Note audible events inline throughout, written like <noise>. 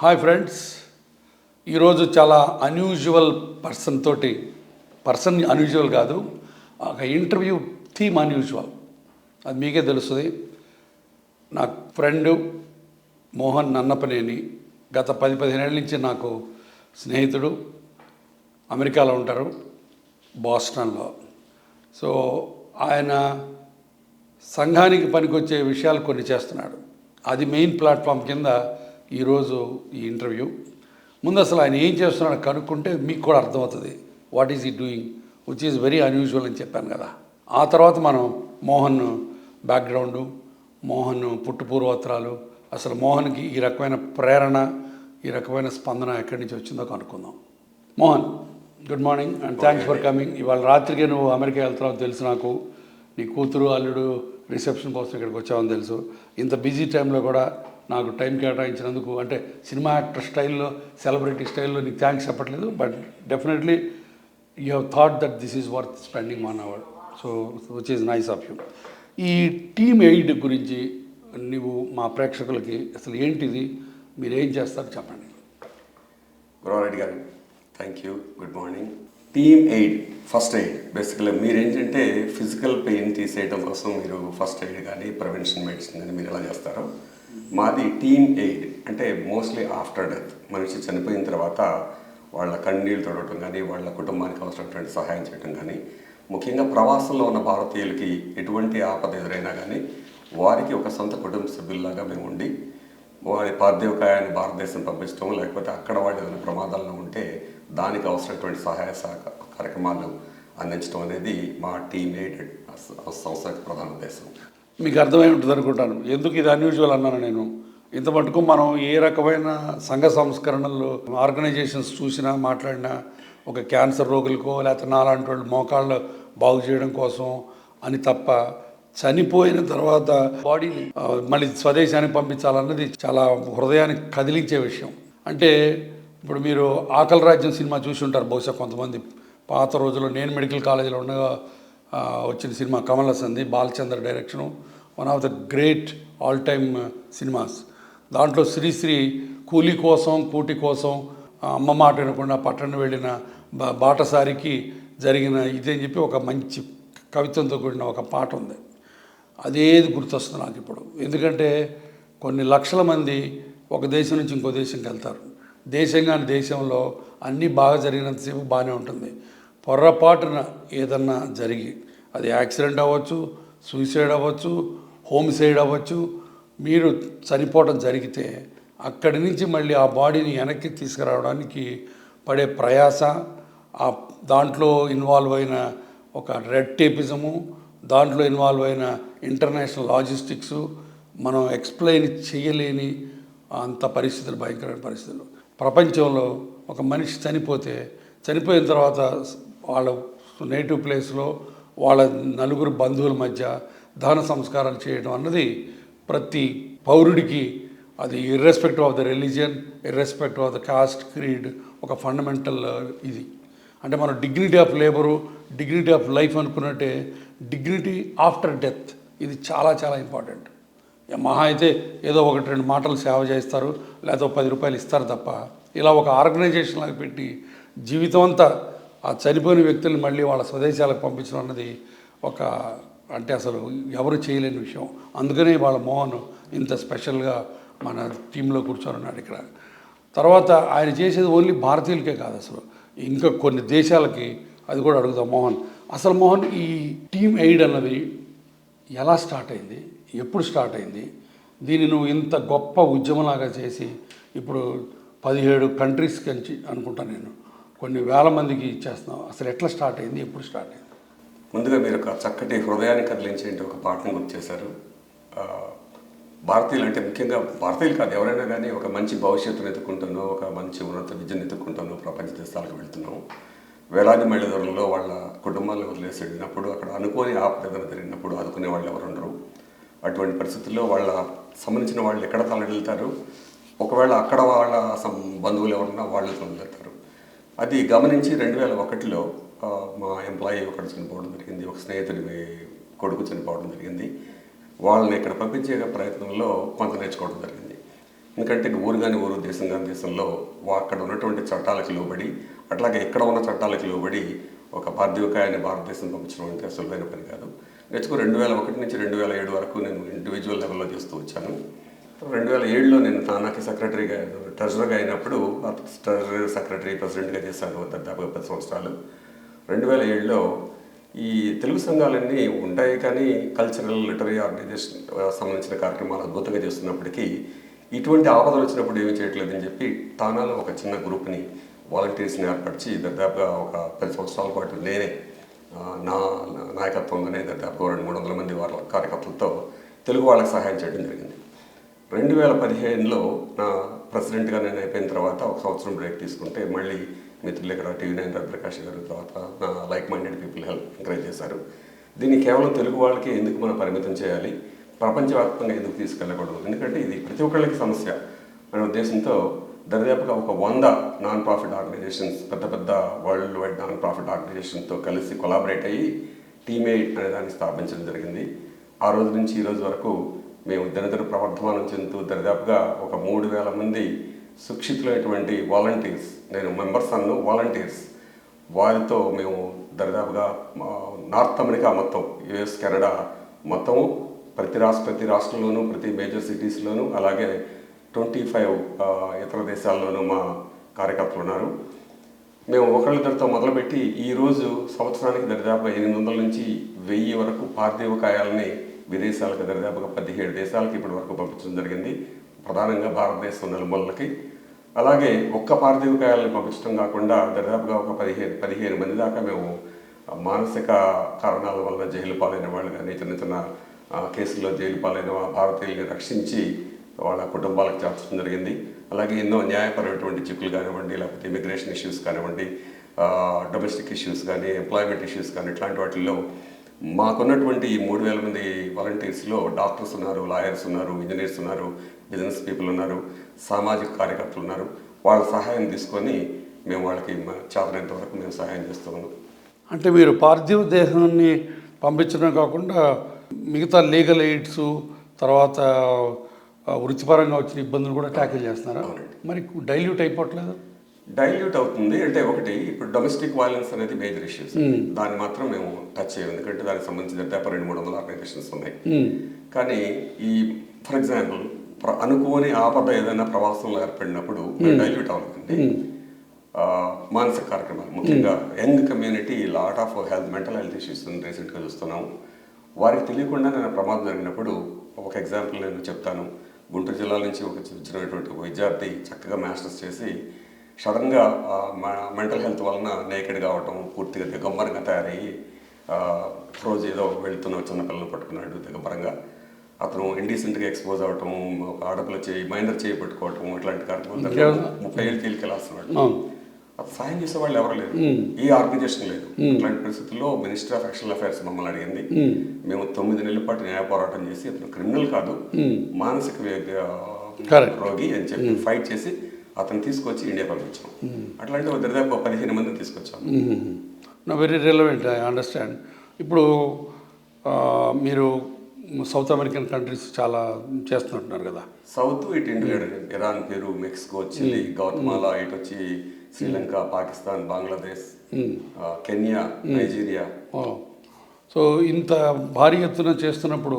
Hi friends ఈరోజు చాలా unusual person తోటి పర్సన్ అన్యూజువల్ కాదు ఒక ఇంటర్వ్యూ థీమ్ అన్యూజువల్ అది మీకే తెలుస్తుంది. నా ఫ్రెండు మోహన్ నన్నపనేని గత పది పదిహేనేళ్ళ నుంచి నాకు స్నేహితుడు అమెరికాలో ఉంటారు బాస్టన్లో. సో ఆయన సంఘానికి పనికొచ్చే విషయాలు కొన్ని చేస్తున్నాడు. అది మెయిన్ ప్లాట్ఫామ్ కింద ఈరోజు ఈ ఇంటర్వ్యూ. ముందు అసలు ఆయన ఏం చేస్తున్నాడో కనుక్కుంటే మీకు కూడా అర్థమవుతుంది. What is he doing which is very unusual అని చెప్పాను కదా. ఆ తర్వాత మనం మోహన్ బ్యాక్గ్రౌండు మోహన్ పుట్టు పూర్వోత్తరాలు అసలు మోహన్కి ఈ రకమైన ప్రేరణ ఈ రకమైన స్పందన ఎక్కడి నుంచి వచ్చిందో కనుక్కుందాం. Mohan good morning and thanks for coming ఇవాళ రాత్రికి నువ్వు అమెరికా వెళ్తున్నావు తెలుసు నాకు. నీ కూతురు అల్లుడు రిసెప్షన్ కోసం ఇక్కడికి వచ్చావని తెలుసు. ఇంత బిజీ టైంలో కూడా నాకు టైం కేటాయించినందుకు అంటే సినిమా యాక్టర్ స్టైల్లో సెలబ్రిటీ స్టైల్లో నీకు థ్యాంక్స్ చెప్పట్లేదు but definitely you have thought that this is worth spending one hour. So which is nice of you. ఈ టీమ్ ఎయిడ్ గురించి నువ్వు మా ప్రేక్షకులకి అసలు ఏంటిది మీరు ఏం చేస్తారు చెప్పండి. గురవారెడ్డి గారు thank you good morning team aid first aid. బేసికల్గా మీరు ఏంటంటే ఫిజికల్ పెయిన్ తీసేయడం కోసం మీరు ఫస్ట్ ఎయిడ్ కానీ ప్రివెన్షన్ మెడిసిన్ కానీ మీరు ఎలా చేస్తారో? మాది టీమ్ ఎయిడ్ అంటే మోస్ట్లీ ఆఫ్టర్ డెత్. మనిషి చనిపోయిన తర్వాత వాళ్ళ కన్నీళ్ళు తొడవటం కానీ వాళ్ళ కుటుంబానికి అవసరమైనటువంటి సహాయం చేయడం కానీ ముఖ్యంగా ప్రవాసంలో ఉన్న భారతీయులకి ఎటువంటి ఆపద ఎదురైనా కానీ వారికి ఒక సొంత కుటుంబ సభ్యుల్లాగా మేము ఉండి వారి పార్థివకాయాన్ని భారతదేశం పంపించడం లేకపోతే అక్కడ వాళ్ళు ఏదైనా ప్రమాదాల్లో ఉంటే దానికి అవసరమైనటువంటి సహాయ సహక కార్యక్రమాలు అందించడం అనేది మా టీమ్ ఎయిడెడ్ సంస్థ ప్రధాన ఉద్దేశం. మీకు అర్థమై ఉంటుంది అనుకుంటాను. ఎందుకు ఇది అన్యూజువల్ అన్నాను నేను? ఇంత మటుకు మనం ఏ రకమైన సంఘ సంస్కరణలు ఆర్గనైజేషన్స్ చూసినా మాట్లాడినా ఒక క్యాన్సర్ రోగులకో లేకపోతే నాలాంటి వాళ్ళు మోకాళ్ళు బాగు చేయడం కోసం అని తప్ప చనిపోయిన తర్వాత బాడీని మళ్ళీ స్వదేశానికి పంపించాలన్నది చాలా హృదయానికి కదిలించే విషయం. అంటే ఇప్పుడు మీరు ఆకలి రాజ్యం సినిమా చూసి ఉంటారు బహుశా కొంతమంది. పాత రోజుల్లో నేను మెడికల్ కాలేజీలో ఉండగా వచ్చిన cinema Kamal హాసన్ది Balachandra direction one of the great all time cinemas. దాంట్లో శ్రీశ్రీ కూలి కోసం కూటి కోసం అమ్మ మాట వినకుండా పట్టణం వెళ్ళిన బాటసారికి జరిగిన ఇదని చెప్పి ఒక మంచి కవిత్వంతో కూడిన ఒక పాట ఉంది. అదేది గుర్తొస్తుంది నాకు ఇప్పుడు. ఎందుకంటే కొన్ని లక్షల మంది ఒక దేశం నుంచి ఇంకో దేశంకి వెళ్తారు. దేశం కాని దేశంలో అన్నీ బాగా జరిగినంతసేపు బాగానే ఉంటుంది. పొర్రపాటున ఏదన్నా జరిగి అది యాక్సిడెంట్ అవ్వచ్చు సూసైడ్ అవ్వచ్చు హోమిసైడ్ అవ్వచ్చు మీరు చనిపోవడం జరిగితే అక్కడి నుంచి మళ్ళీ ఆ బాడీని వెనక్కి తీసుకురావడానికి పడే ప్రయాస ఆ దాంట్లో ఇన్వాల్వ్ అయిన ఒక రెడ్ టేపిజము దాంట్లో ఇన్వాల్వ్ అయిన ఇంటర్నేషనల్ లాజిస్టిక్స్ మనం ఎక్స్ప్లెయిన్ చేయలేని అంత పరిస్థితులు భయంకరమైన పరిస్థితులు. ప్రపంచంలో ఒక మనిషి చనిపోతే చనిపోయిన తర్వాత వాళ్ళ నేటివ్ ప్లేస్లో వాళ్ళ నలుగురు బంధువుల మధ్య దాన సంస్కారాలు చేయడం అన్నది ప్రతి పౌరుడికి అది irrespective of the religion irrespective of the caste creed ఒక ఫండమెంటల్ uh, ఇది. అంటే మనం dignity of labour dignity of life అనుకున్నట్టే డిగ్నిటీ ఆఫ్టర్ డెత్ ఇది చాలా చాలా ఇంపార్టెంట్ మహా అయితే ఏదో ఒకటి రెండు మాటలు సేవ చేస్తారు లేదా పది రూపాయలు ఇస్తారు తప్ప ఇలా ఒక ఆర్గనైజేషన్ లాగా పెట్టి జీవితం అంతా ఆ చనిపోయిన వ్యక్తుల్ని మళ్ళీ వాళ్ళ స్వదేశాలకు పంపించడం అన్నది ఒక అంటే అసలు ఎవరు చేయలేని విషయం. అందుకనే వాళ్ళ మోహన్ ఇంత స్పెషల్గా మన టీంలో కూర్చొని ఉన్నాడు ఇక్కడ. తర్వాత ఆయన చేసేది ఓన్లీ భారతీయులకే కాదు అసలు. ఇంకా కొన్ని దేశాలకి అది కూడా అడుగుతాం మోహన్. అసలు మోహన్ ఈ టీమ్ ఎయిడ్ అన్నది ఎలా స్టార్ట్ అయింది? ఎప్పుడు స్టార్ట్ అయింది? దీన్ని నువ్వు ఇంత గొప్ప ఉద్యమలాగా చేసి ఇప్పుడు పదిహేడు కంట్రీస్కి అనుకుంటా అనుకుంటాను నేను. కొన్ని వేల మందికి ఇచ్చేస్తున్నాం అసలు ఎట్లా స్టార్ట్ అయింది? ఎప్పుడు స్టార్ట్ అయింది? ముందుగా మీరు ఒక చక్కటి హృదయాన్ని కదిలించేంటి ఒక పాటను గుర్తు చేశారు. భారతీయులు అంటే ముఖ్యంగా భారతీయులు కాదు ఎవరైనా కానీ ఒక మంచి భవిష్యత్తును ఎత్తుకుంటానో ఒక మంచి ఉన్నత విద్యను ఎత్తుకుంటానో ప్రపంచ దేశాలకు వెళ్తున్నాం. వేలాది మైళ్ళ దూరంలో వాళ్ళ కుటుంబాలను వదిలేసి వెళ్ళినప్పుడు అక్కడ అనుకోని ఆపద జరిగినప్పుడు ఆదుకునే వాళ్ళు ఎవరు ఉండరు. అటువంటి పరిస్థితుల్లో వాళ్ళ సంబంధించిన వాళ్ళు ఎక్కడ తలడెళ్తారు ఒకవేళ అక్కడ వాళ్ళ సం- బంధువులు ఎవరున్నా వాళ్ళు తలడెళ్తారు అది గమనించి రెండు వేల ఒకటిలో మా ఎంప్లాయీ ఒకటి చనిపోవడం జరిగింది ఒక స్నేహితుడి కొడుకు చనిపోవడం జరిగింది. వాళ్ళని ఇక్కడ పంపించే ప్రయత్నంలో కొంత నేర్చుకోవడం జరిగింది. ఎందుకంటే ఊరు కానీ ఊరు దేశం కానీ దేశంలో వా- అక్కడ ఉన్నటువంటి చట్టాలకు లోబడి అట్లాగే ఇక్కడ ఉన్న చట్టాలకు లోబడి ఒక పార్థివకాయాన్ని భారతదేశం పంపించడం అంటే సులువైన పని కాదు. నేర్చుకుని రెండు వేల ఒకటి నుంచి రెండు వేల ఏడు వరకు నేను ఇండివిజువల్ లెవెల్లో చేస్తూ వచ్చాను. రెండు వేల ఏడులో నేను తానాకి సెక్రటరీగా ట్రెజరర్గా అయినప్పుడు ట్రెజరీ సెక్రటరీ ప్రెసిడెంట్గా చేశాను దాదాపు పది సంవత్సరాలు. రెండు వేల ఏడులో ఈ తెలుగు సంఘాలన్నీ ఉంటాయి కానీ కల్చరల్ లిటరీ ఆర్గనైజేషన్ సంబంధించిన కార్యక్రమాలు అద్భుతంగా చేస్తున్నప్పటికీ ఇటువంటి ఆపదలు వచ్చినప్పుడు ఏమీ చేయట్లేదని చెప్పి తానాలో ఒక చిన్న గ్రూప్ని వాలంటీర్స్ని ఏర్పరిచి దాదాపుగా ఒక పది సంవత్సరాల పాటు నేనే నా నా నాయకత్వంలోనే దాదాపు రెండు మూడు వందల మంది వాళ్ళ కార్యకర్తలతో తెలుగు వాళ్ళకి సహాయం చేయడం జరిగింది. రెండు వేల పదిహేనులో నా ప్రెసిడెంట్గా నేను అయిపోయిన తర్వాత ఒక సంవత్సరం బ్రేక్ తీసుకుంటే మళ్ళీ మిత్రులు ఇక్కడ టీవీ నైన్ ప్రకాష్ గారు తర్వాత నా like minded people help encourage చేశారు. దీన్ని కేవలం తెలుగు వాళ్ళకి ఎందుకు మనం పరిమితం చేయాలి? ప్రపంచవ్యాప్తంగా ఎందుకు తీసుకెళ్ళకూడదు? ఎందుకంటే ఇది ప్రతి ఒక్కళ్ళకి సమస్య. అనే ఉద్దేశంతో దరిదాపుగా ఒక వంద నాన్ ప్రాఫిట్ ఆర్గనైజేషన్స్ పెద్ద పెద్ద వరల్డ్ వైడ్ నాన్ ప్రాఫిట్ ఆర్గనైజేషన్తో కలిసి కొలాబరేట్ అయ్యి టీమేట్ అనే దాన్ని స్థాపించడం జరిగింది. ఆ రోజు నుంచి ఈ రోజు వరకు మేము దినదిన ప్రవర్ధమానం చెందుతూ దరిదాపుగా ఒక మూడు వేల మంది సుక్షితులైనటువంటి వాలంటీర్స్ నేను మెంబర్స్ అన్ను వాలంటీర్స్. వారితో మేము దరిదాపుగా నార్త్ అమెరికా మొత్తం యుఎస్ కెనడా మొత్తము ప్రతి రాష్ట్ర ప్రతి రాష్ట్రంలోనూ ప్రతి మేజర్ సిటీస్లోనూ అలాగే ట్వంటీ ఫైవ్ ఇతర దేశాల్లోనూ మా కార్యకర్తలు ఉన్నారు. మేము ఒకళ్ళిద్దరితో మొదలుపెట్టి ఈరోజు సంవత్సరానికి దరిదాపుగా ఎనిమిది వందల నుంచి వెయ్యి వరకు పార్థివ కాయాలని విదేశాలకు దరిదాపుగా పదిహేడు దేశాలకు ఇప్పటి వరకు పంపించడం జరిగింది. ప్రధానంగా భారతదేశం నలుమూలలకి. అలాగే ఒక్క పార్థివ కాయాలని పంపించడం కాకుండా దరిదాపుగా ఒక పదిహేను పదిహేను మంది దాకా మేము మానసిక కారణాల వల్ల జైలు పాలైన వాళ్ళు కానీ చిన్న చిన్న కేసుల్లో జైలు పాలైన భారతీయుల్ని రక్షించి వాళ్ళ కుటుంబాలకు చేర్చడం జరిగింది. అలాగే ఎన్నో న్యాయపరమైనటువంటి చిక్కులు కానివ్వండి లేకపోతే ఇమిగ్రేషన్ ఇష్యూస్ కానివ్వండి డొమెస్టిక్ ఇష్యూస్ కానీ ఎంప్లాయ్మెంట్ ఇష్యూస్ కానీ ఇట్లాంటి వాటిల్లో మాకున్నటువంటి ఈ మూడు వేల మంది వాలంటీర్స్లో డాక్టర్స్ ఉన్నారు లాయర్స్ ఉన్నారు ఇంజనీర్స్ ఉన్నారు బిజినెస్ పీపుల్ ఉన్నారు సామాజిక కార్యకర్తలు ఉన్నారు. వాళ్ళ సహాయం తీసుకొని మేము వాళ్ళకి మా చేతనంత వరకు మేము సహాయం చేస్తూ ఉన్నాం. అంటే మీరు పార్థివ దేహాన్ని పంపించడం కాకుండా మిగతా లీగల్ ఎయిడ్స్ తర్వాత వృత్తిపరంగా వచ్చిన ఇబ్బందులు కూడా ట్యాకిల్ చేస్తున్నారా. మరి డైల్యూట్ అయిపోవట్లేదు? డైల్యూట్ అవుతుంది. అంటే ఒకటి ఇప్పుడు డొమెస్టిక్ వైలెన్స్ అనేది మేజర్ ఇష్యూస్ దాన్ని మాత్రం మేము టచ్ చేయం ఎందుకంటే దానికి సంబంధించిన దాదాపు రెండు మూడు వందల ఆర్గనైజేషన్స్ ఉన్నాయి. కానీ ఈ ఫర్ ఎగ్జాంపుల్ అనుకోని ఆపద ఏదైనా ప్రవాసంలో ఏర్పడినప్పుడు డైల్యూట్ అవ్వదండి ఆ, మానసిక కార్యక్రమాలు. ముఖ్యంగా young community lot of health mental health issues రీసెంట్గా చూస్తున్నాము వారికి తెలియకుండా నేను ప్రమాదం జరిగినప్పుడు ఒక ఎగ్జాంపుల్ నేను చెప్తాను. గుంటూరు జిల్లా నుంచి ఒక వచ్చినటువంటి ఒక విద్యార్థి చక్కగా మాస్టర్స్ చేసి సడన్గా మెంటల్ హెల్త్ వలన నేకెడ్ కావటం పూర్తిగా దిగంబరంగా తయారయ్యి రోజు ఏదో వెళుతున్న చిన్న పిల్లలు పట్టుకున్నాడు దిగంబరంగా అతను ఇండీసెంట్గా ఎక్స్పోజ్ అవటం ఒక ఆడపిల్ల చేయి మైనర్ చేయి పట్టుకోవటం ఇట్లాంటి కార్యక్రమాలు. ముప్పై ఏళ్ళు జైలుకి వెళ్ళాల్సినాడు. అది సాయం చేసే వాళ్ళు ఎవరు లేరు. ఈ ఆర్గనైజేషన్ లేదు. ఇట్లాంటి పరిస్థితుల్లో మినిస్టర్ ఆఫ్ ఎక్స్టర్నల్ అఫైర్స్ మమ్మల్ని అడిగింది. మేము తొమ్మిది నెలల పాటు న్యాయ పోరాటం చేసి అతను క్రిమినల్ కాదు మానసిక. రోగి అని చెప్పి ఫైట్ చేసి అతను తీసుకొచ్చి ఇండియా పంపించాం. అట్లాంటి ఒక దరిదాపు పదిహేను మందిని తీసుకొచ్చాం. నా వెరీ రిలవెంట్ ఐ అండర్స్టాండ్ ఇప్పుడు మీరు సౌత్ అమెరికన్ కంట్రీస్ చాలా చేస్తుంటున్నారు కదా. సౌత్ ఇటు India Iran Peru Mexico Chile Guatemala ఇటు వచ్చి Sri Lanka Pakistan Bangladesh Kenya Nigeria. So ఇంత భారీ ఎత్తున చేస్తున్నప్పుడు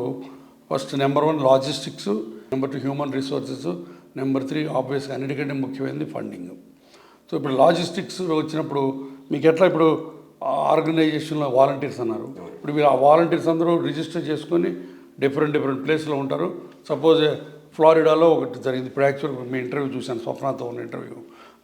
first number one logistics number two human resources number three ఆబ్వియస్గా అన్నిటికంటే ముఖ్యమైనది ఫండింగ్. సో ఇప్పుడు లాజిస్టిక్స్ వచ్చినప్పుడు మీకు ఎట్లా ఇప్పుడు ఆర్గనైజేషన్లో వాలంటీర్స్ అన్నారు. ఇప్పుడు మీరు ఆ వాలంటీర్స్ అందరూ రిజిస్టర్ చేసుకొని డిఫరెంట్ డిఫరెంట్ ప్లేస్లో ఉంటారు. సపోజ్ ఫ్లారిడాలో ఒకటి జరిగింది. ఇప్పుడు యాక్చువల్గా మీ ఇంటర్వ్యూ చూశాను స్వప్నతో ఉన్న ఇంటర్వ్యూ.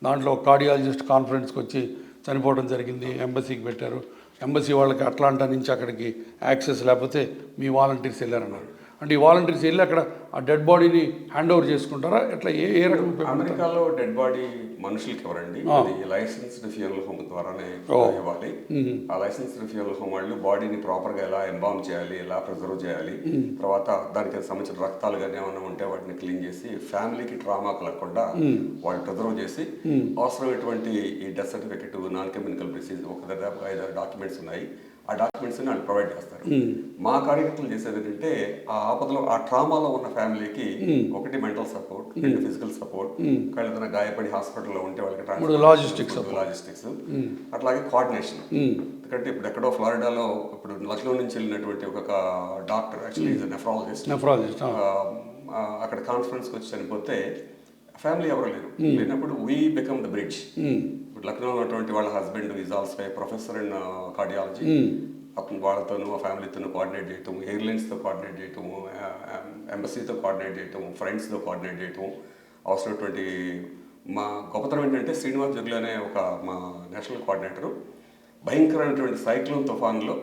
దాంట్లో ఒక కార్డియాలజిస్ట్ కాన్ఫరెన్స్కి వచ్చి చనిపోవడం జరిగింది ఎంబసీకి పెట్టారు. ఎంబసీ వాళ్ళకి అట్లాంటా నుంచి అక్కడికి యాక్సెస్ లేకపోతే మీ వాలంటీర్స్ వెళ్ళారన్నారు. అంటే ఈ వాలంటీర్స్ వెళ్ళి అక్కడ ఆ డెడ్ బాడీని హ్యాండ్ ఓవర్ చేసుకుంటారా? ఎట్లా? ఏ ఏ రకం? అమెరికాలో డెడ్ బాడీ మనుషులకి ఎవరండి? లైసెన్స్డ్ ఫ్యూనల్ హోమ్ ద్వారానే ఇవ్వాలి. ఆ లైసెన్స్డ్ ఫ్యూనల్ హోమ్ వాళ్ళు బాడీని ప్రాపర్గా ఎలా ఎంబామ్ చేయాలి ఎలా ప్రిజర్వ్ చేయాలి తర్వాత దానికి సంబంధించిన రక్తాలు కానీ ఏమైనా ఉంటే వాటిని క్లీన్ చేసి ఫ్యామిలీకి ట్రామా కలగకుండా వాళ్ళు ప్రిజర్వ్ చేసి అవసరమైనటువంటి ఈ death certificate non communicable disease ఒక దాదాపు ఐదారు డాక్యుమెంట్స్ ఉన్నాయి. ఆ డాక్యుమెంట్స్ వాళ్ళు ప్రొవైడ్ చేస్తారు. మా కార్యకర్తలు చేసేది ఏంటంటే ఆ ఆపదలో ఆ ట్రామాలో ఉన్న ఫ్యామిలీకి ఒకటి మెంటల్ సపోర్ట్ రెండు ఫిజికల్ సపోర్ట్ ఒకవేళ ఏదైనా గాయపడి హాస్పిటల్లో ఉంటే వాళ్ళకి logistics లాజిస్టిక్స్ అట్లాగే కోఆర్డినేషన్ ఎందుకంటే ఇప్పుడు ఎక్కడో ఫ్లారిడాలో ఇప్పుడు లక్నో నుంచి వెళ్ళినటువంటి ఒక డాక్టర్ యాక్చువల్లీ నెఫ్రాలజిస్ట్ నెఫ్రాలజిస్ట్ అక్కడ కాన్ఫరెన్స్కి వచ్చి చనిపోతే ఫ్యామిలీ ఎవరు లేరు. లేనప్పుడు we become the bridge Lucknow ఉన్నటువంటి వాళ్ళ husband is also a professor in cardiology అతను వాళ్ళతోనూ ఆ ఫ్యామిలీతో కోఆర్డినేట్ చేయటం ఎయిర్లైన్స్తో కోఆర్డినేట్ చేయటము ఎంబసీతో కోఆర్డినేట్ చేయటం ఫ్రెండ్స్తో కోఆర్డినేట్ చేయటం అవసరమైనటువంటి మా గొప్పతనం ఏంటంటే శ్రీనివాస్ జగ్లు అనే ఒక మా నేషనల్ కోఆర్డినేటరు భయంకరమైనటువంటి సైక్లోన్ తుఫాన్లో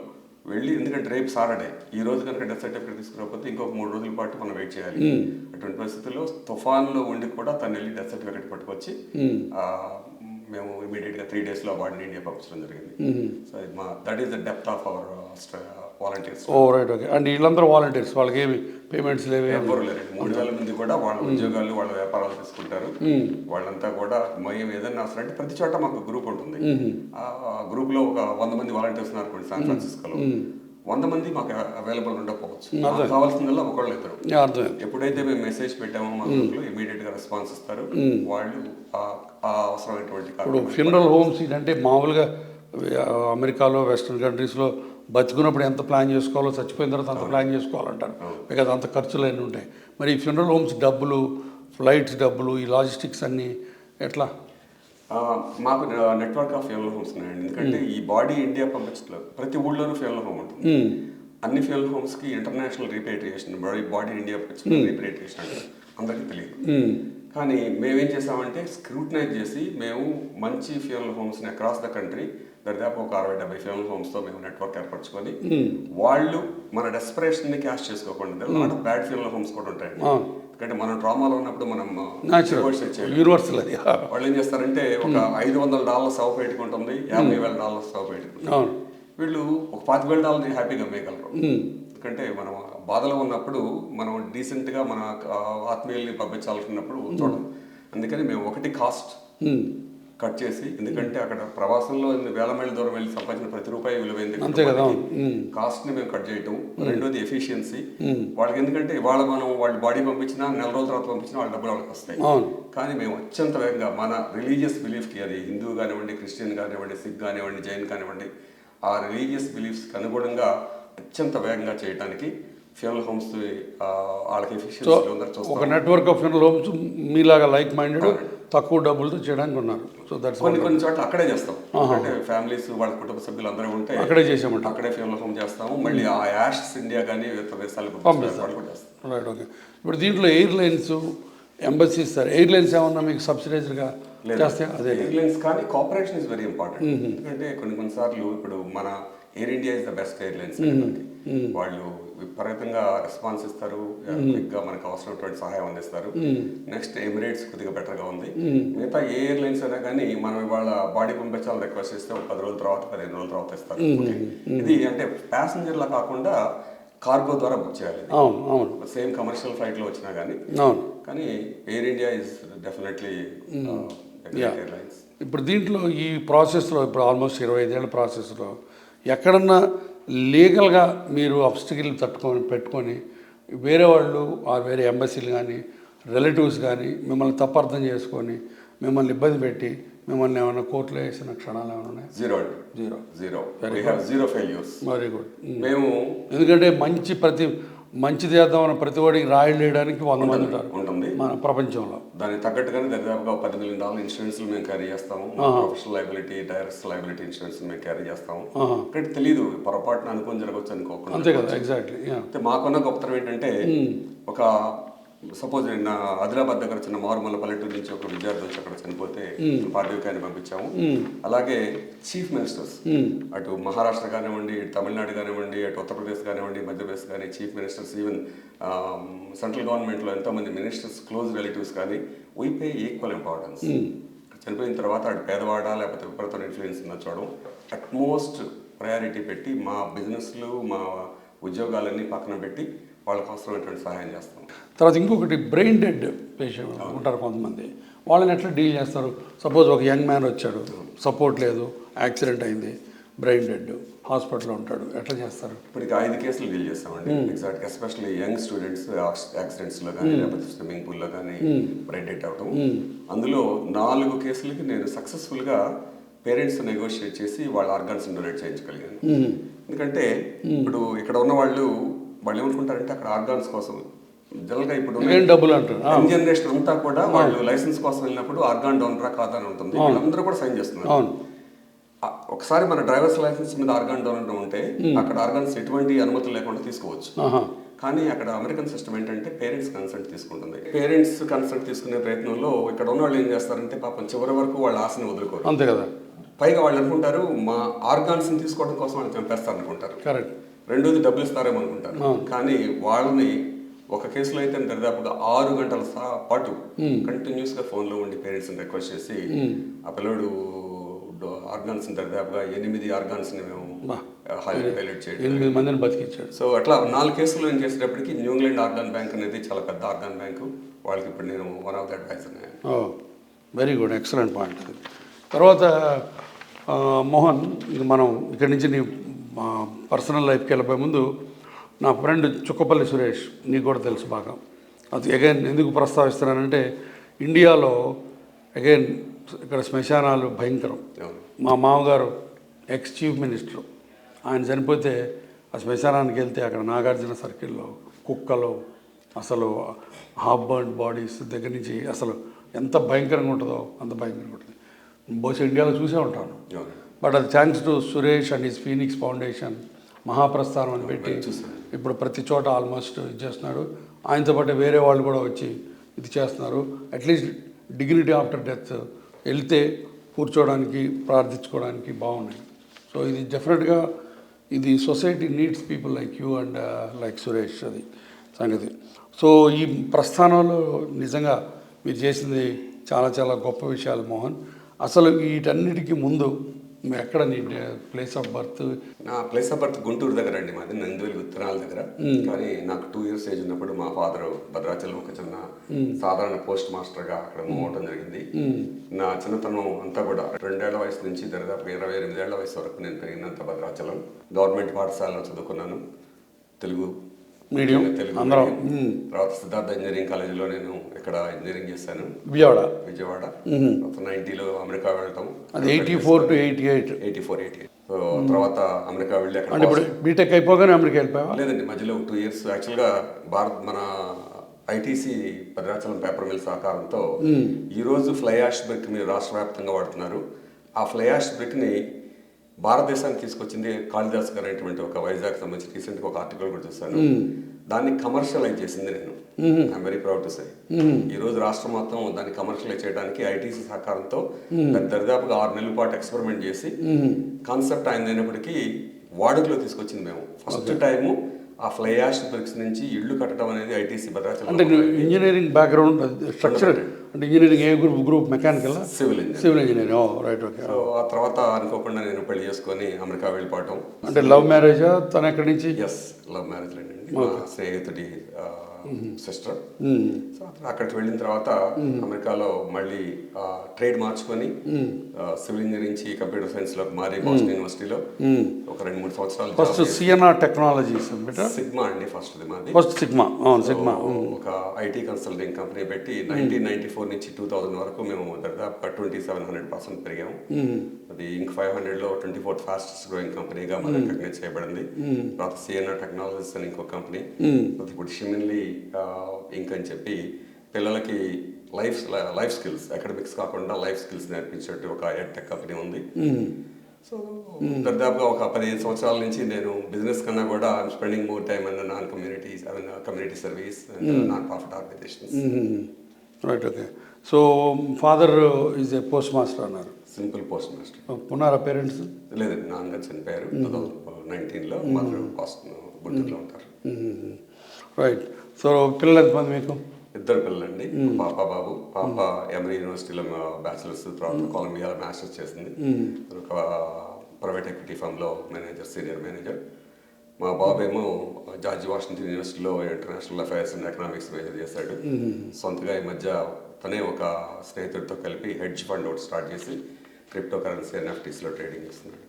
వెళ్ళి ఎందుకంటే రేపు సాటర్డే ఈ రోజు కనుక డెత్ సర్టిఫికేట్ తీసుకురాకపోతే ఇంకొక మూడు రోజుల పాటు మనం వెయిట్ చేయాలి. అటువంటి పరిస్థితుల్లో తుఫాన్లో ఉండి కూడా తను వెళ్ళి డెత్ సర్టిఫికేట్ పట్టుకొచ్చి ఆ, మేము ఇమీడియట్గా త్రీ డేస్లో బాడీని ఇండియా పంపించడం జరిగింది. సో మా that is the depth of our volunteers oh right okay and వీళ్ళందరూ వాలంటీర్స్ వాళ్ళకి ఏమి పేమెంట్స్ లేవు ఎవరు మూడు వేల మంది కూడా వాళ్ళ ఉద్యోగాలు వాళ్ళ వ్యాపారాలు తీసుకుంటారు. వాళ్ళంతా కూడా మేము ఏదైనా అవసరం అంటే ప్రతి చోట మాకు గ్రూప్ ఉంటుంది. ఆ గ్రూప్లో ఒక వంద మంది వాలంటీర్స్ ఉన్నారు శాన్ ఫ్రాన్సిస్కోలో వంద మంది మాకు అవైలబుల్ ఉండకపోవచ్చు. కావాల్సిందల్లా ఒకళ్ళు ఇద్దరు. ఎప్పుడైతే మేము మెసేజ్ పెట్టామో మా గ్రూప్లో ఇమీడియట్గా రెస్పాన్స్ ఇస్తారు. వాళ్ళు ఆ- అవసరమైనటువంటి ఇప్పుడు ఫ్యూనరల్ హోమ్స్ అంటే మామూలుగా అమెరికాలో వెస్ట్రన్ కంట్రీస్లో బతుకున్నప్పుడు ఎంత ప్లాన్ చేసుకోవాలో చచ్చిపోయిన తర్వాత అంత ప్లాన్ చేసుకోవాలంటారు. బికాజ్ అంత ఖర్చులు అన్నీ ఉంటాయి. మరి ఈ ఫ్యూనరల్ హోమ్స్ డబ్బులు ఫ్లైట్స్ డబ్బులు ఈ లాజిస్టిక్స్ అన్నీ ఎట్లా? మాకు నెట్వర్క్ ఆఫ్ ఫ్యూనల్ హోమ్స్ ఉన్నాయండి ఎందుకంటే ఈ బాడీ ఇండియా పంపించట్లేదు ప్రతి ఊళ్ళోనూ ఫ్యూనల్ హోమ్ ఉంటుంది. అన్ని funeral హోమ్స్కి international repatriation body body India repatriation అంటే అందరికీ తెలియదు. కానీ మేమేం చేసామంటే స్క్రూటనైజ్ చేసి మేము మంచి ఫ్యూనల్ హోమ్స్ని అక్రాస్ ద కంట్రీ దరిదాపు ఒక అరవై డెబ్బై ఫ్యూనల్ హోమ్స్తో మేము నెట్వర్క్ ఏర్పరచుకొని వాళ్ళు మన డెస్పరేషన్ని క్యాష్ చేసుకోకుండా lot of bad funeral homes కూడా ఉంటాయండి. ఎందుకంటే మనం డ్రామాలో ఉన్నప్పుడు మనం. యూనివర్సల్ అది. వాళ్ళు ఏం చేస్తారంటే ఒక ఐదు వందల డాలర్ సవ పెట్టుకుంటుంది యాభై వేల డాలర్ సవ పెట్టుకుంటుంది వీళ్ళు ఒక పాతి వేల డాలర్ని హ్యాపీగా అమ్మేయగలరు ఎందుకంటే మనం బాధలో ఉన్నప్పుడు మనం డీసెంట్గా మన ఆత్మీయుల్ని పంపించాలనుకున్నప్పుడు చూడం. అందుకని మేము ఒకటి కాస్ట్ కట్ చేసి ఎందుకంటే అక్కడ ప్రవాసంలో వేల మైళ్ళ దూరం వెళ్ళి సంపాదించిన ప్రతి రూపాయి విలువైంది కాస్ట్ని మేము. కట్ చేయటం. రెండోది ఎఫిషియన్సీ వాళ్ళకి ఎందుకంటే ఇవాళ మనం వాళ్ళ బాడీ పంపించినా నెల రోజుల తర్వాత పంపించినా వాళ్ళ డబ్బులు వాళ్ళకి వస్తాయి. కానీ మేము అత్యంత వేగంగా మన రిలీజియస్ బిలీఫ్కి అది హిందూ కానివ్వండి క్రిస్టియన్ కానివ్వండి సిక్ కానివ్వండి జైన్ కానివ్వండి ఆ రిలీజియస్ బిలీఫ్స్కి అనుగుణంగా అత్యంత వేగంగా చేయడానికి ఫ్యూనల్ హోమ్స్ వాళ్ళకి ఎఫిషియన్సీ ఒక నెట్వర్క్ ఆఫ్ ఫ్యూనరల్ హోమ్స్ మీలాగా లైక్ మైండెడ్ తక్కువ డబ్బులతో చేయడానికి ఉన్నారు. సో దట్స్ కొన్ని కొన్ని చోట్ల అక్కడే చేస్తాం. అంటే ఫ్యామిలీస్ వాళ్ళ కుటుంబ సభ్యులు అందరూ ఉంటే అక్కడే చేసామంట అక్కడే ఫ్యూనల్ హోమ్ చేస్తాము. మళ్ళీ ఆ యాష్ ఇండియా కానీ ఇతర దేశాలకు రైట్ ఓకే ఇప్పుడు దీంట్లో ఎయిర్లైన్స్ ఎంబసీస్ సార్. ఎయిర్లైన్స్ ఏమన్నా మీకు సబ్సిడైజ్గా చేస్తే అదే. ఎయిర్లైన్స్ కానీ కోఆపరేషన్ ఇస్ వెరీ ఇంపార్టెంట్ ఎందుకంటే కొన్ని కొన్నిసార్లు ఇప్పుడు మన Air India is the best airlines వాళ్ళు విపరీతంగా రెస్పాన్స్ ఇస్తారు. క్విక్గా మనకు అవసరమైనటువంటి సహాయం అందిస్తారు. నెక్స్ట్ ఎమిరేట్స్ కొద్దిగా బెటర్గా ఉంది. మిగతా ఏ ఎయిర్లైన్స్ అయినా కానీ మనం ఇవాళ బాడీ పంపించాలని రిక్వెస్ట్ చేస్తే ఒక పది రోజుల తర్వాత పదిహేను రోజుల తర్వాత ఇస్తారు. ఇది అంటే ప్యాసింజర్ లా కాకుండా కార్గో ద్వారా బుక్ చేయాలి అవును అవును. సేమ్ కమర్షియల్ ఫ్లైట్లో వచ్చినా కానీ. అవును. కానీ Air India is definitely airlines ఇప్పుడు దీంట్లో ఈ ప్రాసెస్లో ఇప్పుడు ఆల్మోస్ట్ ఇరవై ఐదేళ్ళ ప్రాసెస్లో ఎక్కడన్నా లీగల్గా మీరు అబ్స్టికల్ తట్టుకొని పెట్టుకొని వేరే వాళ్ళు వేరే ఎంబసీలు కానీ రిలేటివ్స్ కానీ మిమ్మల్ని తప్పర్థం చేసుకొని మిమ్మల్ని ఇబ్బంది పెట్టి మిమ్మల్ని ఏమైనా కోర్టులో వేసిన క్షణాలు ఏమైనా ఉన్నాయి? Zero zero zero zero failures very good మేము ఎందుకంటే మంచి ప్రతి మంచి చేద్దామన్న ప్రతి వాడికి రాయిలు వేయడానికి వంద మంది ఉంటారు ఉంటుంది. మన ప్రపంచంలో. దానికి తగ్గట్టుగానే దాదాపుగా పది మిలియన్ డాలర్ ఇన్సూరెన్స్ మేము క్యారీ చేస్తాము. Professional liability direct liability insurance మేము క్యారీ చేస్తాము. ఇక్కడ తెలియదు పొరపాటున అనుకుని జరగవచ్చు అనుకోకుండా అంతే కదా ఎగ్జాక్ట్లీ అయితే మాకున్న గొప్పతనం ఏంటంటే ఒక సపోజ్ నా ఆదిలాబాద్ దగ్గర చిన్న మారుమల్ల పల్లెటూరు నుంచి ఒక విద్యార్థి వచ్చి అక్కడ చనిపోతే పార్టీకాన్ని పంపించాము. అలాగే చీఫ్ మినిస్టర్స్ అటు మహారాష్ట్ర కానివ్వండి తమిళనాడు కానివ్వండి అటు ఉత్తరప్రదేశ్ కానివ్వండి మధ్యప్రదేశ్ కానీ చీఫ్ మినిస్టర్స్ ఈవెన్ సెంట్రల్ గవర్నమెంట్లో ఎంతోమంది మినిస్టర్స్ క్లోజ్ రిలేటివ్స్ కానీ వీ పే ఈక్వల్ ఇంపార్టెన్స్. చనిపోయిన తర్వాత అటు పేదవాడా లేకపోతే విపరీతమైన ఇన్ఫ్లుయెన్స్ ఉందో చూడడం అట్మోస్ట్ ప్రయారిటీ పెట్టి మా బిజినెస్లు మా ఉద్యోగాలన్నీ పక్కన పెట్టి వాళ్ళకి అవసరమైనటువంటి సహాయం చేస్తాం. తర్వాత ఇంకొకటి బ్రెయిన్ డెడ్ పేషెంట్ ఉంటారు కొంతమంది. వాళ్ళని ఎట్లా డీల్ చేస్తారు? సపోజ్ ఒక యంగ్ మ్యాన్ వచ్చాడు సపోర్ట్ లేదు యాక్సిడెంట్ అయింది బ్రెయిన్ డెడ్ హాస్పిటల్లో ఉంటాడు. ఎట్లా చేస్తారు? ఇప్పటికి ఐదు కేసులు డీల్ చేస్తామండి. ఎగ్జాక్ట్ ఎస్పెషల్లీ యంగ్ స్టూడెంట్స్ యాక్సిడెంట్స్లో కానీ లేకపోతే స్విమ్మింగ్ పూల్లో కానీ బ్రెడ్ డెట్ అవడం అందులో నాలుగు కేసులకి నేను సక్సెస్ఫుల్గా పేరెంట్స్ నెగోషియేట్ చేసి వాళ్ళ ఆర్గాన్స్ డొనేట్ చేయించగలిగాను. ఎందుకంటే ఇప్పుడు ఇక్కడ ఉన్న వాళ్ళు వాళ్ళు ఏమనుకుంటారంటే అక్కడ ఆర్గాన్స్ కోసం జనరల్గా ఇప్పుడు డబ్బులు అంటారు జనరేషన్ అంతా కూడా వాళ్ళు లైసెన్స్ కోసం వెళ్ళినప్పుడు ఆర్గాన్ డోనరా కాదా అని ఉంటుంది. వీళ్ళందరూ కూడా సైన్ చేస్తున్నారు. ఒకసారి మన డ్రైవర్స్ లైసెన్స్ మీద ఆర్గాన్ డోనర్ ఉంటే అక్కడ ఆర్గాన్స్ ఎటువంటి అనుమతులు లేకుండా తీసుకోవచ్చు. కానీ అక్కడ అమెరికన్ సిస్టమ్ ఏంటంటే పేరెంట్స్ కన్సల్ట్ తీసుకుంటుంది. పేరెంట్స్ కన్సల్ట్ తీసుకునే ప్రయత్నంలో ఇక్కడ ఉన్న వాళ్ళు ఏం చేస్తారంటే పాపం చివరి వరకు వాళ్ళ ఆశని వదులుకోరు. అంతే కదా. పైగా వాళ్ళు అనుకుంటారు మా ఆర్గాన్స్ తీసుకోవడం కోసం వాళ్ళు చంపేస్తారు అనుకుంటారు కరెక్ట్. రెండోది డబ్బులు ఇస్తారేమో అనుకుంటారు కానీ వాళ్ళని ఒక కేసులో అయితే దరిదాపుగా ఆరు గంటల పాటు కంటిన్యూస్గా ఫోన్లో ఉండి పేరెంట్స్ రిక్వెస్ట్ చేసి ఆ పిల్లడు ఆర్గాన్స్ దరిదాపుగా ఎనిమిది ఆర్గాన్స్ని మేము హైలైట్ చేయడం ఎనిమిది మందిని బతికించాడు సో అట్లా నాలుగు కేసులు ఏం చేసేటప్పటికి న్యూ ఇంగ్లాండ్ ఆర్గాన్ బ్యాంక్ అనేది చాలా పెద్ద ఆర్గాన్ బ్యాంకు. వాళ్ళకి ఇప్పుడు నేను one of the adviser very good excellent point. తర్వాత మోహన్ మనం ఇక్కడి నుంచి నీ పర్సనల్ లైఫ్కి వెళ్ళిపోయే ముందు నా ఫ్రెండ్ చుక్కపల్లి సురేష్ నీకు కూడా తెలుసు బాగా. అది అగైన్ ఎందుకు ప్రస్తావిస్తున్నానంటే ఇండియాలో అగైన్ ఇక్కడ శ్మశానాలు భయంకరం. మా మామగారు ఎక్స్ చీఫ్ మినిస్టర్ ఆయన చనిపోతే ఆ శ్మశానానికి వెళ్తే అక్కడ నాగార్జున సర్కిల్లో కుక్కలు అసలు హాఫ్ బర్న్ బాడీస్ దగ్గర నుంచి అసలు ఎంత భయంకరంగా ఉంటుందో అంత భయంకరంగా ఉంటుంది. బహుశా ఇండియాలో చూసే ఉంటాను. బట్ అది thanks to Suresh and his Phoenix foundation Mahaprasthanam అని పెట్టి ఇప్పుడు ప్రతి చోట ఆల్మోస్ట్ ఇది చేస్తున్నాడు. ఆయనతో పాటు వేరే వాళ్ళు కూడా వచ్చి ఇది చేస్తున్నారు. అట్లీస్ట్ డిగ్నిటీ ఆఫ్టర్ డెత్ వెళ్తే కూర్చోవడానికి ప్రార్థించుకోవడానికి బాగున్నాయి. సో ఇది డెఫినెట్గా ఇది society needs people like you and like Suresh అది సంగతి. సో ఈ ప్రస్థానంలో నిజంగా మీరు చేసింది చాలా చాలా గొప్ప విషయాలు మోహన్. అసలు వీటన్నిటికీ ముందు ఎక్కడ నీ ప్లేస్ ఆఫ్ బర్త్ నా ప్లేస్ ఆఫ్ బర్త్ గుంటూరు దగ్గర అండి మాది నందివేలి ఉత్తరాల దగ్గర. కానీ నాకు టూ ఇయర్స్ ఏజ్ ఉన్నప్పుడు మా ఫాదర్ భద్రాచలం ఒక చిన్న సాధారణ పోస్ట్ మాస్టర్గా అక్కడ మూవ్ అవడం జరిగింది. నా చిన్నతనం అంతా కూడా రెండేళ్ళ వయసు నుంచి దరిదాపు ఇరవై ఎనిమిదేళ్ళ వయసు వరకు నేను పెరిగినంత భద్రాచలం. గవర్నమెంట్ పాఠశాలలో చదువుకున్నాను. తెలుగు మీడియం. అందరం. తర్వాత సిద్ధార్థ ఇంజనీరింగ్ కాలేజీలో నేను ఇక్కడ ఇంజనీరింగ్ చేశాను. విజయవాడ. విజయవాడ. నైన్టీలో అమెరికా వెళ్ళటం అది eighty four to eighty eight. Eighty four eighty so తర్వాత అమెరికా వెళ్ళి అక్కడ ఇప్పుడు బీటెక్ అయిపోగానే అమెరికా వెళ్ళిపోయావా? లేదండి మధ్యలో టూ ఇయర్స్. యాక్చువల్గా భారత్ మన ఐటీసీ భద్రాచలం పేపర్ మిల్ సహకారంతో ఈ రోజు ఫ్లై యాష్ బ్రిక్ మీరు రాష్ట్ర వ్యాప్తంగా వాడుతున్నారు. ఆ ఫ్లై యాష్ బ్రిక్ని భారతదేశానికి తీసుకొచ్చింది కాళిదాస్ గారు అనేటువంటి ఒక వైజాగ్ సంబంధించి రీసెంట్గా ఒక ఆర్టికల్ కూడా చూశాను. దాన్ని కమర్షియలైజ్ చేసింది నేను. I'm very proud to say ఈ రోజు రాష్ట్రం మొత్తం దాన్ని కమర్షియలైజ్ చేయడానికి ఐటీసీ సహకారంతో దరిదాపుగా ఆరు నెలల పాటు ఎక్స్పెరిమెంట్ చేసి కాన్సెప్ట్ ఆయన అయినప్పటికీ వాడుకలో తీసుకొచ్చింది మేము. ఫస్ట్ టైము ఆ ఫ్లై యాష్ బ్రిక్స్ నుంచి ఇల్లు కట్టడం అనేది ఐటీసీ భద్రాచలం అంటే ఇంజనీరింగ్ బ్యాక్గ్రౌండ్ స్ట్రక్చర్ అంటే ఇంజనీరింగ్ ఏ group group mechanical? Civil engineer civil engineering oh right okay so ఆ తర్వాత అనుకోకుండా నేను పెళ్ళి చేసుకొని అమెరికా వెళ్ళిపోవటం. అంటే లవ్ మ్యారేజా? తను ఎక్కడి నుంచి? ఎస్ లవ్ మ్యారేజ్ అండి. మా స్నేహితుడి సిస్టర్ సో అక్కడికి వెళ్ళిన తర్వాత అమెరికాలో మళ్ళీ ట్రేడ్ మార్చుకొని సివిల్ ఇంజనీరింగ్ నుంచి కంప్యూటర్ సైన్స్లోకి మారి బాస్టన్ యూనివర్సిటీలో. ఒక రెండు మూడు సంవత్సరాలు ఫస్ట్ సిఎన్ఆర్ టెక్నాలజీస్ సిగ్మా అండి ఫస్ట్ మాది. First Sigma. అవును సిగ్మా. ఒక ఐటీ కన్సల్టింగ్ కంపెనీ పెట్టి నైన్టీన్ నైన్టీ ఫోర్ నుంచి టూ థౌసండ్ వరకు మేము దాదాపు ట్వంటీ సెవెన్ హండ్రెడ్ పర్సెంట్ పెరిగాము. అది ఇంక్ ఫైవ్ హండ్రెడ్లో ట్వంటీ ఫోర్త్ ఫాస్టెస్ట్ గ్రోయింగ్ కంపెనీగా మన రికగ్నైజ్ చేయబడింది. తర్వాత సిఎన్ఆర్ టెక్నాలజీస్ అని ఇంకో కంపెనీ. ఇప్పుడు షిమిన్లీ ఇంక్ అని చెప్పి పిల్లలకి లైఫ్ లైఫ్ స్కిల్స్ అకాడమిక్స్ కాకుండా లైఫ్ స్కిల్స్ నేర్పించేట్టు ఒక ఎడ్టెక్ కంపెనీ ఉంది. సో దాదాపుగా ఒక పదిహేను సంవత్సరాల నుంచి నేను బిజినెస్ కన్నా కూడా I'm spending more time on non communities community service non profit organisations. Right okay so father is a post master అన్నారు. సింపుల్ పోస్ట్ మాస్టర్ ఉన్నారా పేరెంట్స్? లేదండి నాన్నగారు చనిపోయారు. నైన్టీన్లో మదర్ పోస్ట్ గుంటూరులో ఉంటారు. రైట్ సో పిల్లలు ఎంతమంది మీకు? ఇద్దరు పిల్లలండి. పాప బాబు పాప ఎమరీ యూనివర్సిటీలో బ్యాచిలర్స్ తర్వాత కొలంబియాలో మాస్టర్స్ చేసింది. ఒక ప్రైవేట్ ఎక్విటీ ఫర్మ్లో మేనేజర్ సీనియర్ మేనేజర్. మా బాబు ఏమో జార్జ్ వాషింగ్టన్ యూనివర్సిటీలో international affairs and economics major చేశాడు. సొంతగా ఈ మధ్య తనే ఒక స్నేహితుడితో కలిపి హెడ్జ్ ఫండ్ ఒకటి స్టార్ట్ చేసి క్రిప్టో కరెన్సీ ఎన్ఎఫ్టీస్లో ట్రేడింగ్ చేస్తున్నాడు.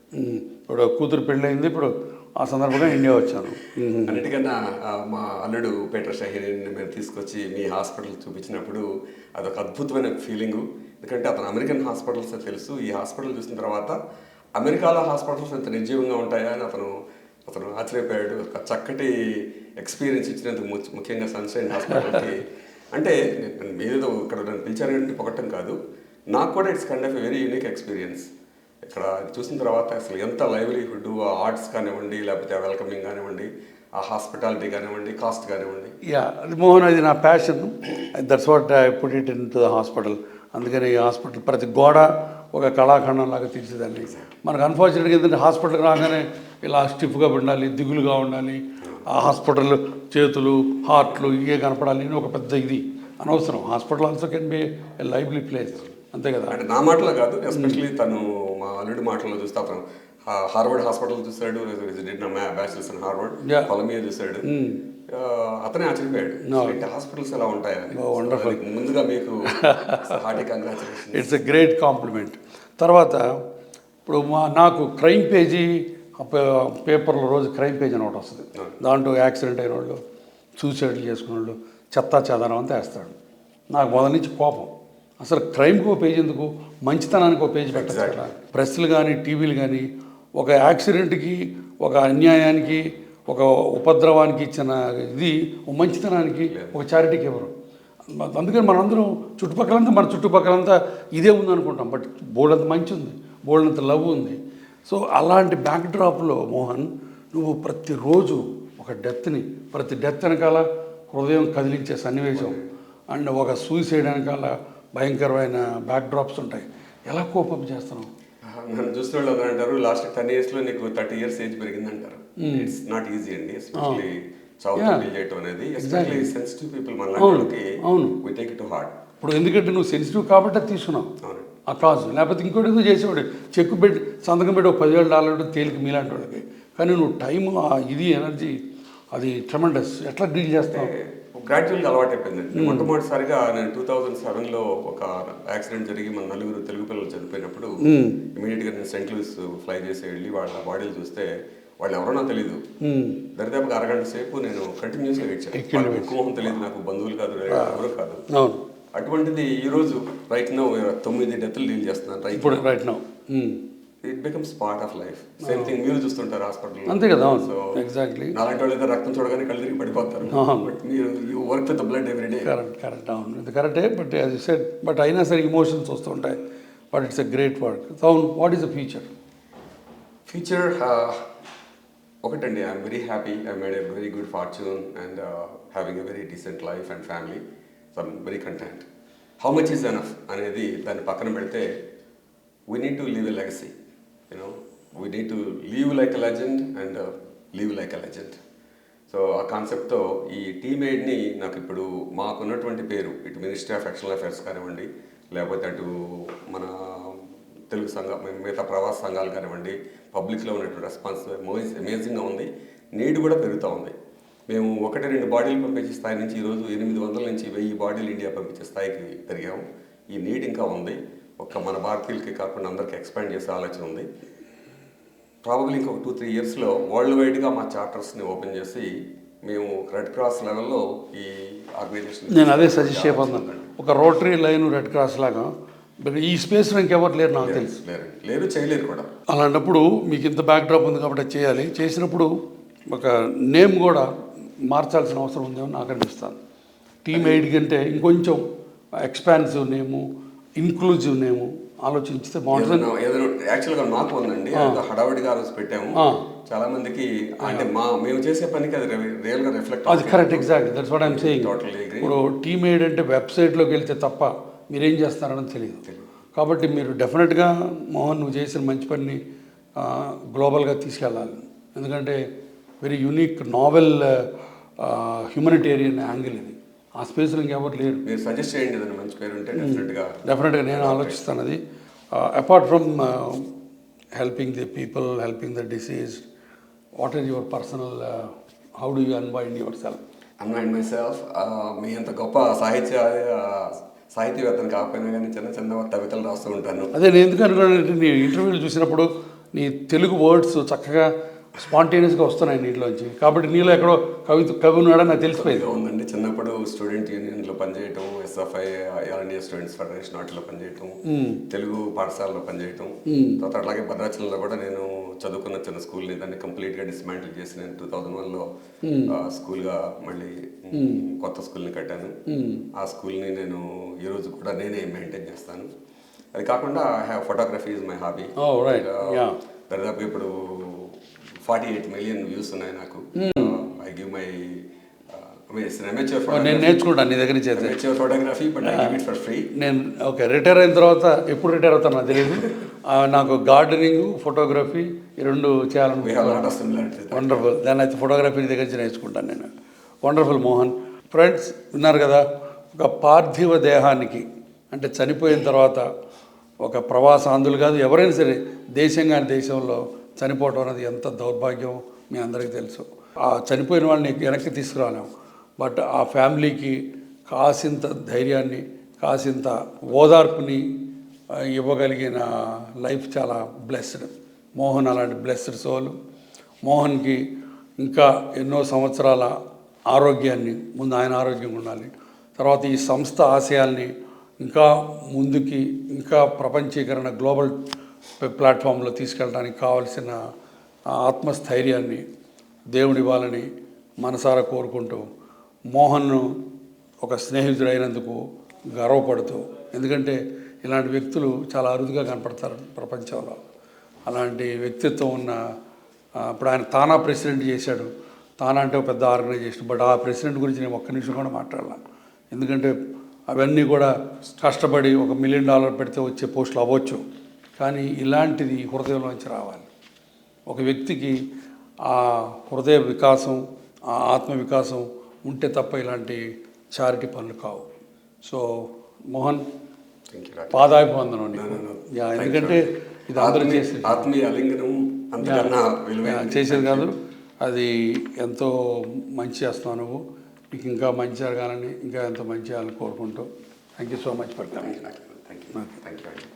ఇప్పుడు కూతురు పెళ్ళయింది ఇప్పుడు ఆ సందర్భంగా ఇండియా వచ్చాను. అన్నిటికన్నా మా అల్లుడు పీటర్ షహీర్ని మేము తీసుకొచ్చి మీ హాస్పిటల్ చూపించినప్పుడు అదొక అద్భుతమైన ఫీలింగు. ఎందుకంటే అతను అమెరికన్ హాస్పిటల్స్ తెలుసు. ఈ హాస్పిటల్ చూసిన తర్వాత అమెరికాలో హాస్పిటల్స్ ఎంత నిర్జీవంగా ఉంటాయా అని అతను అతను ఆశ్చర్యపోయాడు. ఒక చక్కటి ఎక్స్పీరియన్స్ ఇచ్చినందుకు ము- ముఖ్యంగా సన్షైన్ హాస్పిటల్కి. <laughs> అంటే నేను మీరేదో ఇక్కడ నన్ను పిలిచారంటే పొగట్టం కాదు. నాకు కూడా it's kind of very unique experience. ఇక్కడ చూసిన తర్వాత అసలు ఎంత లైవ్లీహుడ్ ఆ ఆర్ట్స్ కానివ్వండి లేకపోతే వెల్కమింగ్ కానివ్వండి ఆ హాస్పిటాలిటీ కానివ్వండి కాస్ట్ కానివ్వండి. యా అది మోహన్ అది నా passion that's what I put it into the hospital అందుకని ఈ హాస్పిటల్ ప్రతి గోడ ఒక కళాఖండం లాగా తీర్చిదాన్ని మనకు అన్ఫార్చునేట్గా ఏంటంటే హాస్పిటల్కి రాగానే ఇలా స్టిఫ్గా ఉండాలి దిగులుగా ఉండాలి ఆ హాస్పిటల్ చేతులు హార్ట్లు ఇవే కనపడాలి అని ఒక పెద్ద ఇది. అనవసరం. Hospital also can be a lively place అంతే కదా? అంటే నా మాటలో కాదు ఎస్పెషలీ తను మా అల్లుడి మాటల్లో చూస్తే అతను హార్వర్డ్ హాస్పిటల్ చూశాడు బ్యాచిలర్స్ ఇన్ హార్వర్డ్. కొలంబియా చూశాడు అతనే ఆశ్చర్యపోయాడు. హాస్పిటల్స్ ఎలా ఉంటాయా అని. Wonderful. So, ముందుగా మీకు hearty congratulation it's a great compliment తర్వాత ఇప్పుడు మా నాకు క్రైమ్ పేజీ పేపర్లో రోజు క్రైమ్ పేజీ అని ఒకటి వస్తుంది. దాంట్లో యాక్సిడెంట్ అయిన వాళ్ళు సూసైడ్లు చేసుకున్న వాళ్ళు చెత్తా చెదారం అంతా వేస్తాడు. నాకు మొదటి నుంచి కోపం. అసలు క్రైమ్కి ఒక పేజీ ఎందుకు? మంచితనానికి ఒక పేజీ కదా. ప్రెస్లు కానీ టీవీలు కానీ ఒక యాక్సిడెంట్కి ఒక అన్యాయానికి ఒక ఉపద్రవానికి ఇచ్చిన ఇది మంచితనానికి ఒక చారిటీకి ఇవ్వరు అందుకని మనందరం చుట్టుపక్కలంతా మన చుట్టుపక్కలంతా ఇదే ఉంది అనుకుంటాం. బట్ బోల్డంత మంచి ఉంది బోల్డంత లవ్ ఉంది. సో అలాంటి బ్యాక్ డ్రాప్లో మోహన్ నువ్వు ప్రతిరోజు ఒక డెత్ని ప్రతి డెత్ వెనకాల హృదయం కదిలించే సన్నివేశం అండ్ ఒక సూసైడ్ వెనకాల భయంకరమైన బ్యాక్ డ్రాప్స్ ఉంటాయి. ఎలా కోపం చేస్తున్నావు? నన్ను చూసిన వాళ్ళు అంటారు లాస్ట్ టెన్ ఇయర్స్లో నీకు థర్టీ ఇయర్స్ ఏజ్ పెరిగింది అంటారు ఇట్స్ నాట్ ఈజీ అండి ఎస్పెషల్లీ చౌత్ Yeah. డీల్ చేయటం అనేది. ఎస్పెషల్లీ సెన్సిటివ్ పీపుల్ మన అవును, వాళ్ళకి అవును. వి టేక్ ఇట్ హార్ట్ ఇప్పుడు ఎందుకంటే నువ్వు సెన్సిటివ్ కాబట్టి తీసుకున్నావు. ఆ కాజు. లేకపోతే ఇంకోటి ఏదో చేసేవాడు చెక్కు పెట్టి సంతకం పెట్టి ఒక పదివేల డాలర్లు తేలిక మీలాంటి వాళ్ళకి. కానీ నువ్వు టైం ఆ ఇది ఎనర్జీ అది ట్రమండస్ ఎట్లా డీల్ చేస్తావు? గ్రాడ్యువల్గా అలవాటు అయిపోయింది. మొట్టమొదటిసారిగా నేను టూ థౌజండ్ సెవెన్లో ఒక యాక్సిడెంట్ జరిగి మన నలుగురు తెలుగు పిల్లలు చనిపోయినప్పుడు ఇమీడియట్గా నేను సెంట్ లూయిస్ ఫ్లై చేసి వెళ్ళి వాళ్ళ బాడీలు చూస్తే వాళ్ళు ఎవరో నాకు తెలియదు దరిదాపుగా అరగంట సేపు నేను కంటిన్యూస్గా వాళ్ళకి ఎక్కువ తెలియదు నాకు బంధువులు కాదు ఎవరు కాదు. అటువంటిది ఈ రోజు రైట్ నో తొమ్మిది డెత్లు డీల్ చేస్తున్నాను right now it becomes part of life same thing మీరు చూస్తుంటారు హాస్పిటల్ అంతే కదా సో ఎగ్జాక్ట్లీ నాలాంటి వాళ్ళు రక్తం చూడగానే కళ్ళు తిరిగి పడిపోతారు. బట్ మీరు you work with blood every day correct correct అవును. ఇది కరెక్టే బట్ యాజ్ సెడ్ బట్ అయినా సరే ఇమోషన్స్ వస్తుంటాయి. But it's a great work అవును what is the future future ఒకటండి. I'm very happy I made a very good fortune and having a very decent life and family so I'm very content how much is enough అనేది దాన్ని పక్కన పెడితే we need to leave a legacy you know we need to leave like a legend and leave like a legend so ఆ కాన్సెప్ట్తో ఈ టీమేడ్ని నాకు ఇప్పుడు మాకున్నటువంటి పేరు ఇటు మినిస్ట్రీ ఆఫ్ ఎక్స్టర్నల్ అఫేర్స్ కానివ్వండి లేకపోతే అటు మన తెలుగు సంఘ మిగతా ప్రవాస సంఘాలు కానివ్వండి పబ్లిక్లో ఉన్నటువంటి రెస్పాన్స్ అమేజింగ్గా ఉంది. నీడ్ కూడా పెరుగుతూ ఉంది. మేము ఒకటి రెండు బాడీలు పంపించే స్థాయి నుంచి ఈరోజు ఎనిమిది వందల నుంచి వెయ్యి బాడీలు ఇండియా పంపించే స్థాయికి పెరిగాము. ఈ నీడ్ ఇంకా ఉంది. ఒక్క మన భారతీయులకి కాకుండా అందరికి ఎక్స్పాండ్ చేసే ఆలోచన ఉంది. ప్రాబబ్లీ ఇంకొక టూ త్రీ ఇయర్స్లో వరల్డ్ వైడ్గా మా చార్టర్స్ని ఓపెన్ చేసి మేము రెడ్ క్రాస్ లెవెల్లో ఈ ఆర్గనైజేషన్ నేను అదే సజెస్ట్ చేయబోతున్నాను ఒక రోటరీ లైన్ రెడ్ క్రాస్ లాగా ఈ స్పేస్లో ఇంకెవరు లేరు నాకు తెలుసు. లేరు. లేరు చేయలేరు కూడా. అలాంటప్పుడు మీకు ఇంత బ్యాక్ డ్రాప్ ఉంది కాబట్టి చేయాలి. చేసినప్పుడు ఒక నేమ్ కూడా మార్చాల్సిన అవసరం ఉందేమో నాకు అనిపిస్తుంది. టీమ్ ఎయిట్ కంటే ఇంకొంచెం ఎక్స్పాన్సివ్ నేము ఇన్క్లూజివ్ నేము ఆలోచించితే బాగుంటుంది. యాక్చువల్గా మాకు ఉందండి హడావుడిగా ఆ రోజు పెట్టాము. చాలా మందికి అంటే మా మేము చేసే పనికి అది రియల్గా రిఫ్లెక్ట్ అది correct exact that's what I'm saying. ఇప్పుడు టీమ్ ఎయిడ్ అంటే వెబ్సైట్లోకి వెళ్తే తప్ప మీరేం చేస్తున్నారని తెలియదు. కాబట్టి మీరు డెఫినెట్గా మోహన్ నువ్వు చేసిన మంచి పని గ్లోబల్గా తీసుకెళ్ళాలి. ఎందుకంటే very unique novel humanitarian angle ఇది. ఆ స్పేస్లో ఇంకెవరు లేరు. మీరు సజెస్ట్ చేయండి ఏదైనా మంచి పేరు ఉంటే డెఫినెట్గా డెఫినెట్గా నేను ఆలోచిస్తాను అది apart from helping the people helping the disease what is your personal how do you unwind yourself unwind myself మీ అంత గొప్ప సాహిత్య సాహితీవేత్తను కాకపోయినా కానీ చిన్న చిన్న కవితలు రాస్తూ ఉంటాను. అదే నేను ఎందుకు అనుకున్నానంటే నీ ఇంటర్వ్యూలు చూసినప్పుడు నీ తెలుగు వర్డ్స్ చక్కగా స్పాంటేనియస్గా వస్తున్నాయి నీటిలోంచి. కాబట్టి నీలో ఎక్కడో కవిత కవి ఉన్నాడని నాకు తెలిసిపోయింది. ఉందండి. చిన్నప్పుడు స్టూడెంట్ యూనియన్లో పనిచేయటం SFI all India students federation వాటిలో పనిచేయటం తెలుగు పాఠశాలలో పనిచేయటం. తర్వాత అట్లాగే భద్రాచలంలో కూడా నేను చదువుకున్న చిన్న స్కూల్ని దాన్ని కంప్లీట్గా డిస్మాంటిల్ చేసి నేను టూ థౌజండ్ వన్లో స్కూల్గా మళ్ళీ కొత్త స్కూల్ని కట్టాను. ఆ స్కూల్ని నేను ఈ రోజు కూడా నేనే మెయింటైన్ చేస్తాను. అది కాకుండా I have photography is my hobby. దాదాపు ఇప్పుడు ఫార్టీ ఎయిట్ మిలియన్ వ్యూస్ ఉన్నాయి నాకు. ఐ గివ్ మై నేను నేర్చుకుంటాను నీ దగ్గర నుంచి photography but I give it for free నేను ఓకే రిటైర్ అయిన తర్వాత ఎప్పుడు రిటైర్ అవుతాను నాకు తెలియదు నాకు గార్డెనింగ్ ఫోటోగ్రఫీ ఈ రెండు చేయాలనుకుంటున్నాను వండర్ఫుల్ దాన్ని అయితే ఫోటోగ్రఫీ దగ్గర నుంచి నేర్చుకుంటాను నేను. వండర్ఫుల్ మోహన్ ఫ్రెండ్స్ విన్నారు కదా ఒక పార్థివ దేహానికి అంటే చనిపోయిన తర్వాత ఒక ప్రవాసాంధులు కాదు ఎవరైనా సరే దేశం కాని దేశంలో చనిపోవడం అనేది ఎంత దౌర్భాగ్యం మీ అందరికీ తెలుసు. ఆ చనిపోయిన వాళ్ళని వెనక్కి తీసుకురాలేము. బట్ ఆ ఫ్యామిలీకి కాసింత ధైర్యాన్ని కాసింత ఓదార్పుని ఇవ్వగలిగిన లైఫ్ చాలా బ్లెస్డ్. మోహన్ అలాంటి బ్లెస్డ్ సోల్. మోహన్కి ఇంకా ఎన్నో సంవత్సరాల ఆరోగ్యాన్ని ముందు ఆయన ఆరోగ్యంగా ఉండాలి. తర్వాత ఈ సంస్థ ఆశయాల్ని ఇంకా ముందుకి ఇంకా ప్రపంచీకరణ గ్లోబల్ ప్లాట్ఫామ్లో తీసుకెళ్ళడానికి కావలసిన ఆత్మస్థైర్యాన్ని దేవుడివ్వాలని మనసారా కోరుకుంటూ మోహన్ను ఒక స్నేహితుడైనందుకు గర్వపడుతూ ఎందుకంటే ఇలాంటి వ్యక్తులు చాలా అరుదుగా కనపడతారు ప్రపంచంలో. అలాంటి వ్యక్తిత్వం ఉన్న ఇప్పుడు ఆయన తానా ప్రెసిడెంట్ చేశాడు. తానా అంటే ఒక పెద్ద ఆర్గనైజేషన్. బట్ ఆ ప్రెసిడెంట్ గురించి నేను ఒక్క నిమిషం కూడా మాట్లాడాల. ఎందుకంటే అవన్నీ కూడా కష్టపడి ఒక మిలియన్ డాలర్ పెడితే వచ్చే పోస్టులు అవ్వచ్చు. కానీ ఇలాంటిది హృదయంలోంచి రావాలి. ఒక వ్యక్తికి ఆ హృదయ వికాసం ఆ ఆత్మ వికాసం ఉంటే తప్ప ఇలాంటి చారిటీ పనులు కావు. సో మోహన్ పాదాభివందనం ఎందుకంటే ఇది అందరూ చేసి ఆత్మీయ అలింగనం చేసేది కాదు. అది ఎంతో మంచి చేస్తున్నావు నువ్వు. నీకు ఇంకా మంచి జరగాలని ఇంకా ఎంతో మంచి చేయాలని కోరుకుంటూ. Thank you so much for coming thank you thank you